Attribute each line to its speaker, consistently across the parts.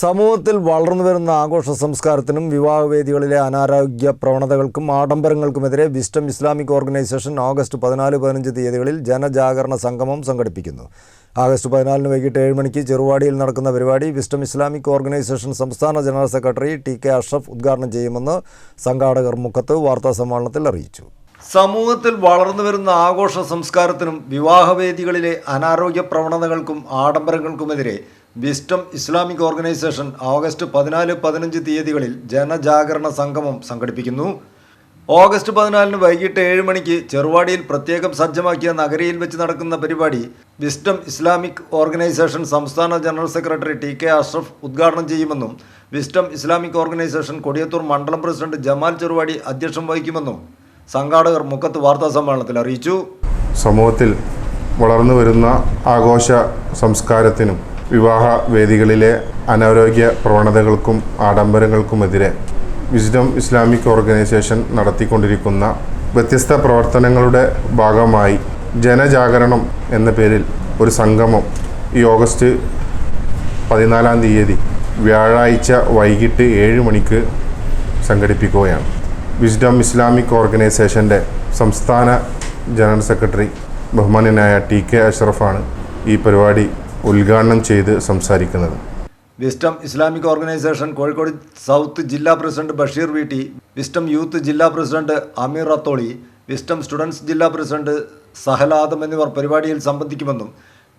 Speaker 1: സമൂഹത്തിൽ വളർന്നു വരുന്ന ആഘോഷ സംസ്കാരത്തിനും വിവാഹവേദികളിലെ അനാരോഗ്യ പ്രവണതകൾക്കും ആഡംബരങ്ങൾക്കുമെതിരെ വിസ്റ്റം ഇസ്ലാമിക് ഓർഗനൈസേഷൻ ഓഗസ്റ്റ് പതിനാല് പതിനഞ്ച് തീയതികളിൽ ജനജാഗരണ സംഗമം സംഘടിപ്പിക്കുന്നു. ആഗസ്റ്റ് പതിനാലിന് വൈകിട്ട് ഏഴ് മണിക്ക് ചെറുവാടിയിൽ നടക്കുന്ന പരിപാടി വിസ്റ്റം ഇസ്ലാമിക് ഓർഗനൈസേഷൻ സംസ്ഥാന general secretary T K Ashraf ഉദ്ഘാടനം ചെയ്യുമെന്ന് സംഘാടകർ മുഖത്ത് വാർത്താ സമ്മേളനത്തിൽ അറിയിച്ചു. സമൂഹത്തിൽ വളർന്നു വരുന്ന ആഘോഷ സംസ്കാരത്തിനും വിവാഹവേദികളിലെ അനാരോഗ്യ പ്രവണതകൾക്കും ആഡംബരങ്ങൾക്കുമെതിരെ വിസ്റ്റം ഇസ്ലാമിക് ഓർഗനൈസേഷൻ ഓഗസ്റ്റ് പതിനാല് പതിനഞ്ച് തീയതികളിൽ ജനജാഗരണ സംഗമം സംഘടിപ്പിക്കുന്നു. ഓഗസ്റ്റ് പതിനാലിന് വൈകിട്ട് ഏഴ് മണിക്ക് ചെറുവാടിയിൽ പ്രത്യേകം സജ്ജമാക്കിയ നഗരിയിൽ വെച്ച് നടക്കുന്ന പരിപാടി വിസ്റ്റം ഇസ്ലാമിക് ഓർഗനൈസേഷൻ സംസ്ഥാന general secretary T K Ashraf ഉദ്ഘാടനം ചെയ്യുമെന്നും വിസ്റ്റം ഇസ്ലാമിക് ഓർഗനൈസേഷൻ കൊടിയത്തൂർ മണ്ഡലം പ്രസിഡന്റ് ജമാൽ ചെറുവാടി അധ്യക്ഷം വഹിക്കുമെന്നും സംഘാടകർ മുക്കത്ത് വാർത്താ സമ്മേളനത്തിൽ അറിയിച്ചു.
Speaker 2: സമൂഹത്തിൽ വളർന്നു വരുന്ന ആഘോഷ സംസ്കാരത്തിനും വിവാഹ വേദികളിലെ അനാരോഗ്യ പ്രവണതകൾക്കും ആഡംബരങ്ങൾക്കുമെതിരെ വിസ്ഡം ഇസ്ലാമിക് ഓർഗനൈസേഷൻ നടത്തിക്കൊണ്ടിരിക്കുന്ന വ്യത്യസ്ത പ്രവർത്തനങ്ങളുടെ ഭാഗമായി ജനജാഗരണം എന്ന പേരിൽ ഒരു സംഗമം ഈ ഓഗസ്റ്റ് പതിനാലാം തീയതി വ്യാഴാഴ്ച വൈകിട്ട് ഏഴ് മണിക്ക് സംഘടിപ്പിക്കുകയാണ്. വിസ്ഡം ഇസ്ലാമിക് ഓർഗനൈസേഷന്റെ സംസ്ഥാന ജനറൽ സെക്രട്ടറി ബഹുമാന്യനായ ടി കെ അഷ്റഫാണ് ഈ പരിപാടി ഉദ്ഘാടനം ചെയ്ത് സംസാരിക്കുന്നത്.
Speaker 1: Wisdom Islamic Organisation Kozhikode south ജില്ലാ president Basheer V T Wisdom youth ജില്ലാ president Ameer Atholi Wisdom students ജില്ലാ പ്രസിഡന്റ് സഹലാദം എന്നിവർ പരിപാടിയിൽ സംബന്ധിക്കുമെന്നും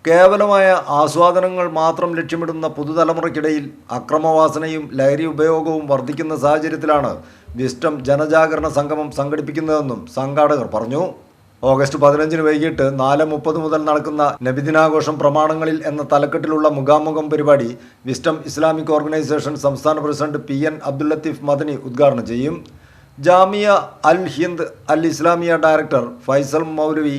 Speaker 1: കേവലമായ ആസ്വാദനങ്ങൾ മാത്രം ലക്ഷ്യമിടുന്ന പുതുതലമുറയ്ക്കിടയിൽ അക്രമവാസനയും ലഹരി ഉപയോഗവും വർദ്ധിക്കുന്ന സാഹചര്യത്തിലാണ് വിസ്റ്റം ജനജാഗരണ സംഗമം സംഘടിപ്പിക്കുന്നതെന്നും സംഘാടകർ പറഞ്ഞു. ഓഗസ്റ്റ് പതിനഞ്ചിന് വൈകിട്ട് നാല് മുപ്പത് മുതൽ നടക്കുന്ന നബിദിനാഘോഷം പ്രമാണങ്ങളിൽ എന്ന തലക്കെട്ടിലുള്ള മുഖാമുഖം പരിപാടി വിസ്റ്റം ഇസ്ലാമിക് ഓർഗനൈസേഷൻ സംസ്ഥാന president P N Abdul Latheef Madani ഉദ്ഘാടനം ചെയ്യും. ജാമിയ അൽ ഹിന്ദ് അൽ ഇസ്ലാമിയ ഡയറക്ടർ ഫൈസൽ മൗലവി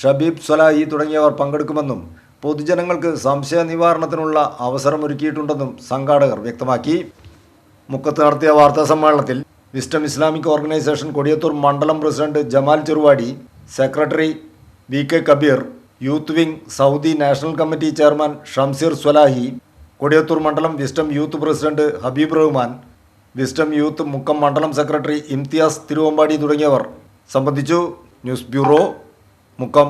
Speaker 1: ഷബീബ് സലാഹി തുടങ്ങിയവർ പങ്കെടുക്കുമെന്നും പൊതുജനങ്ങൾക്ക് സംശയ നിവാരണത്തിനുള്ള അവസരമൊരുക്കിയിട്ടുണ്ടെന്നും സംഘാടകർ വ്യക്തമാക്കി. മുക്കത്ത് നടത്തിയ വാർത്താ സമ്മേളനത്തിൽ വിസ്റ്റം ഇസ്ലാമിക് ഓർഗനൈസേഷൻ കൊടിയത്തൂർ മണ്ഡലം president Jamal Cheruvadi secretary V K Kabeer youth wing Saudi national committee chairman Shamseer Swalahi Kodiyathur മണ്ഡലം Wisdom youth president Habeeb Rahman Wisdom youth Mukkam മണ്ഡലം സെക്രട്ടറി ഇംതിയാസ് തിരുവമ്പാടി തുടങ്ങിയവർ. സംബന്ധിച്ചു ന്യൂസ് ബ്യൂറോ മുക്കം.